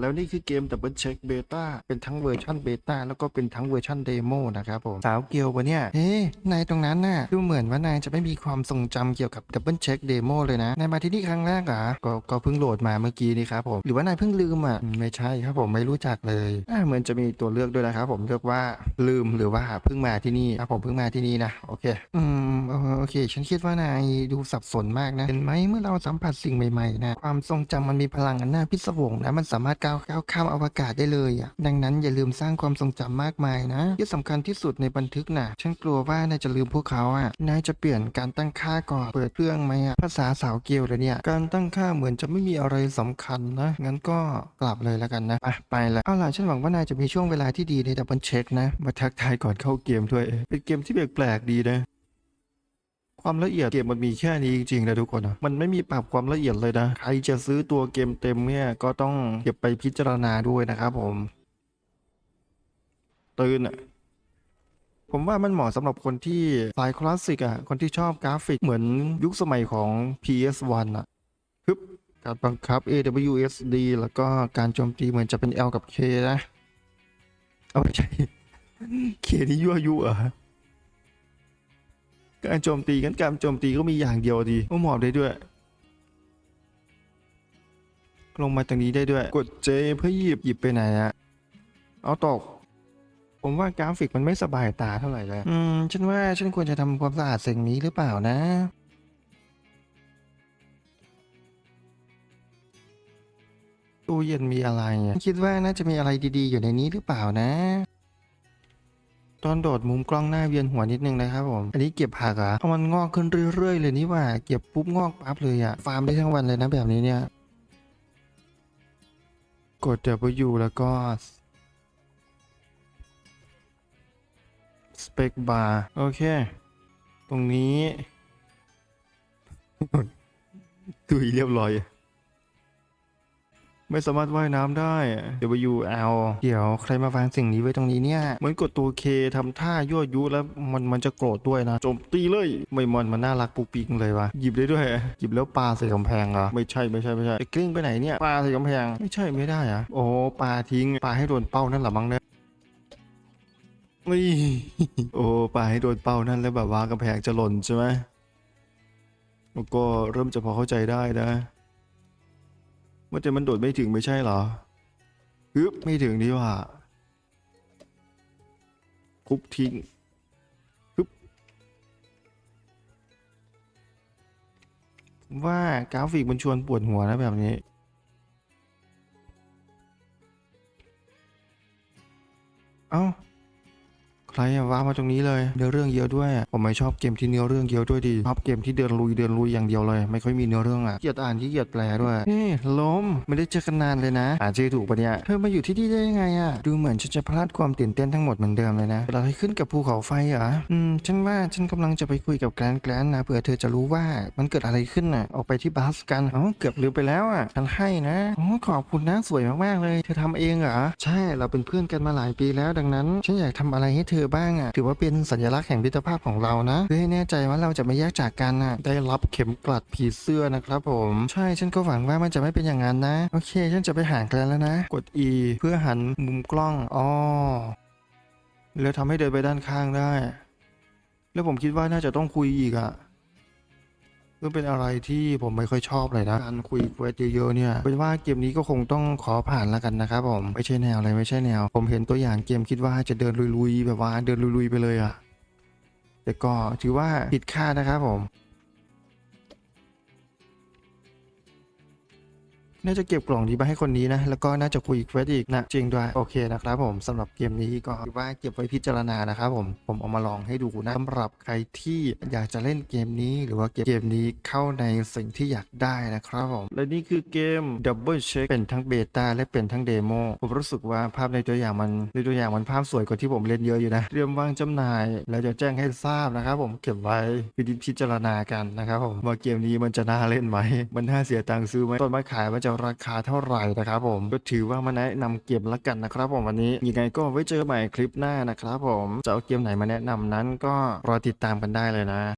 แล้วนี่คือเกม Double Check Beta เป็นทั้งเวอร์ชันเบต้าแล้วก็เป็นทั้งเวอร์ชันเดโมนะครับผม สาวเกียวปะเนี่ย เฮ้นายตรงนั้นน่ะ ดูเหมือนว่านายจะไม่มีความทรงจำเกี่ยวกับ Double Check Demo เลยนะ นายมาที่นี่ครั้งแรกเหรอก็ก็เพิ่งโหลดมาเมื่อกี้นี่ครับผม หรือว่านายเพิ่งลืมอะ ไม่ใช่ครับผมไม่รู้จักเลยอ่าเหมือนจะมีตัวเลือกด้วยนะครับผมเลือกว่าลืมหรือว่าเพิ่งมาที่นี่ครับผมเพิ่งมาที่นี่นะ โอเค อืมโอเค ฉันคิดว่านายดูสับสนมากนะ เห็นไหมเมื่อเราสัมผัสสิ่งใหม่ๆนะ ความทรงจำมันมีพลังอันน่าพิศวงนะ มันสามารถก้าวก้าวข้ามอวกาศได้เลยอะดังนั้นอย่าลืมสร้างความทรงจำมากมายนะ ที่สำคัญที่สุดในบันทึกนะฉันกลัวว่านายจะลืมพวกเขาอะนายจะเปลี่ยนการตั้งค่าก่อนเปิดเครื่องไหมอะภาษาสาวเกียวเลยเนี่ย การตั้งค่าเหมือนจะไม่มีอะไรสำคัญนะงั้นก็กลับเลยแล้วกันนะไปไปละเอาล่ะฉันหวังว่านายจะมีช่วงเวลาที่ดีในดับเบิลเช็คนะมาทักทายก่อนเข้าเกมด้วยเป็นเกมที่แปลกๆดีนะ ความละเอียดเกมมันมีแค่นี้จริงๆนะทุกคนนะมันไม่มีปรับความละเอียดเลยนะ ใครจะซื้อตัวเกมเต็มเนี่ยก็ต้องเก็บไปพิจารณาด้วยนะครับผม ตื่นอะผมว่ามันเหมาะสำหรับคนที่สายคลาสสิกอะคนที่ชอบกราฟิกเหมือนยุคสมัยของ PS1 อะฮึบการบังคับ AWSD แล้วก็การโจมตีเหมือนจะเป็น L กับ K นะ เอาไม่ใช่ K นี่ยั่วยุเหรอะ การโจมตีกันการโจมตีก็มีอย่างเดียวดีโอ้หมอบได้ด้วย ลงมาตรงนี้ได้ด้วย กด J เพื่อหยิบหยิบไปไหนอะเอาตก ผมว่ากราฟิกมันไม่สบายตาเท่าไหร่เลยอืม ฉันว่าฉันควรจะทำความสะอาดสิ่งนี้หรือเปล่านะตู้เย็นมีอะไรคิดว่าน่าจะมีอะไรดีๆ อยู่ในนี้หรือเปล่านะ ตอนโดดมุมกล้องหน้าเวียนหัวนิดนึงนะครับผม อันนี้เก็บผักอะเอามันงอกขึ้นเรื่อยๆ เลยนี่ว่า เก็บปุ๊บงอกปั๊บเลยอะฟาร์มได้ทั้งวันเลยนะแบบนี้เนี่ย กด W แล้วก็ Spec Bar โอเค ตรงนี้ ตุยเรียบร้อย ไม่สามารถว่ายน้ำได้ W L เดี๋ยวใครมาวางสิ่งนี้ไว้ตรงนี้เนี่ยเหมือนกดตัว K ทำท่ายั่วยุแล้วมันมันจะโกรธด้วยนะโจมตีเลยไม่มอนมันน่ารักปุกปิกเลยวะหยิบได้ด้วยหยิบแล้วปลาใส่กำแพงเหรอไม่ใช่ไม่ใช่ไม่ใช่ไอ้กลิ้งไปไหนเนี่ยปลาใส่กำแพงไม่ใช่ไม่ได้อะโอ้โหปาทิ้งปลาให้โดนเป้านั่นหรอมั้งเนี่ยนี่โอ้ปลาให้โดนเป้านั่นแล้วแบบว่ากำแพงจะหล่นใช่ไหมแล้วก็เริ่มจะพอเข้าใจได้นะ ว่าแต่มันโดดไม่ถึงไม่ใช่เหรอฮึบไม่ถึงดีว่าคุบทิ้งฮึบว่ากราฟิกมันชวนปวดหัวนะแบบนี้ เอ้า ใครอะว่ามาตรงนี้เลยเนื้อเรื่องเยอะด้วย ผมไม่ชอบเกมที่เนื้อเรื่องเยอะด้วยดีชอบเกมที่เดินลุยเดินลุยอย่างเดียวเลย ไม่ค่อยมีเนื้อเรื่องอะเกียดอ่านที่เกียดแปลด้วยเฮ้ยล้มไม่ได้เจอกันนานเลยนะอ่านชื่อถูกปะเนี่ยเธอมาอยู่ที่นี่ได้ยังไงอะดูเหมือนฉันจะพลาดความตื่นเต้นทั้งหมดเหมือนเดิมเลยนะเกิดอะไรขึ้นกับภูเขาไฟเหรออืมฉันว่าฉันกำลังจะไปคุยกับแกรนแกรนนะเผื่อเธอจะรู้ว่ามันเกิดอะไรขึ้นน่ะออกไปที่บัสกันอ๋อเกือบลืมไปแล้วอะฉันให้นะอ๋อขอบคุณนะสวยมากๆเลย เธอทำเองเหรอใช่เราเป็นเพื่อนกันมาหลายปีแล้วดังนั้น ฉันอยากทำอะไรให้เธอบ้างอะถือว่าเป็นสัญลักษณ์แห่งพิธภาพของเรานะเพื่อให้แน่ใจว่าเราจะไม่แยกจากกันอะได้รับเข็มกลัดผีเสื้อนะครับผมใช่ฉันก็หวังว่ามันจะไม่เป็นอย่างนั้นนะโอเค ฉันจะไปหาแกลนแล้วนะ กด E เพื่อหันมุมกล้องอ๋อแล้วทำให้เดินไปด้านข้างได้ แล้วผมคิดว่าน่าจะต้องคุยอีกอะ ก็เป็นอะไรที่ผมไม่ค่อยชอบเลยนะการคุยเวทเยอะๆเนี่ยเป็นว่าเกมนี้ก็คงต้องขอผ่านแล้วกันนะครับผมไม่ใช่แนวอะไรไม่ใช่แนว ผมเห็นตัวอย่างเกมคิดว่าจะเดินลุยๆแบบว่าเดินลุยๆไปเลยอะแต่ก็ถือว่าผิดคาดนะครับผม น่าจะเก็บกล่องนี้ไปให้คนนี้นะ แล้วก็น่าจะคุยเควสอีกนะ จริงด้วย โอเคนะครับผมสำหรับเกมนี้ก็ถือว่าเก็บไว้พิจารณานะครับผม ผมเอามาลองให้ดูนะสำหรับใครที่อยากจะเล่นเกมนี้ หรือว่าเก็บเกมนี้เข้าในสิ่งที่อยากได้นะครับผม และนี่คือเกม Double Check เป็นทั้งเบต้าและเป็นทั้งเดโม ผมรู้สึกว่าภาพในตัวอย่างมันในตัวอย่างมันภาพสวยกว่าที่ผมเล่นเยอะอยู่นะ เตรียมวางจำหน่าย แล้วจะแจ้งให้ทราบนะครับผมเก็บไว้พิจารณากันนะครับผมว่าเกมนี้มันจะน่าเล่นไหม มันน่าเสียตังค์ซื้อไหมตอนมาขายมันจะราคาเท่าไหร่นะครับผมก็ถือว่ามาแนะนำเกมละกันนะครับผมวันนี้ยังไงก็ไว้เจอใหม่คลิปหน้านะครับผมจะเอาเกมไหนมาแนะนำนั้นก็รอติดตามกันได้เลยนะ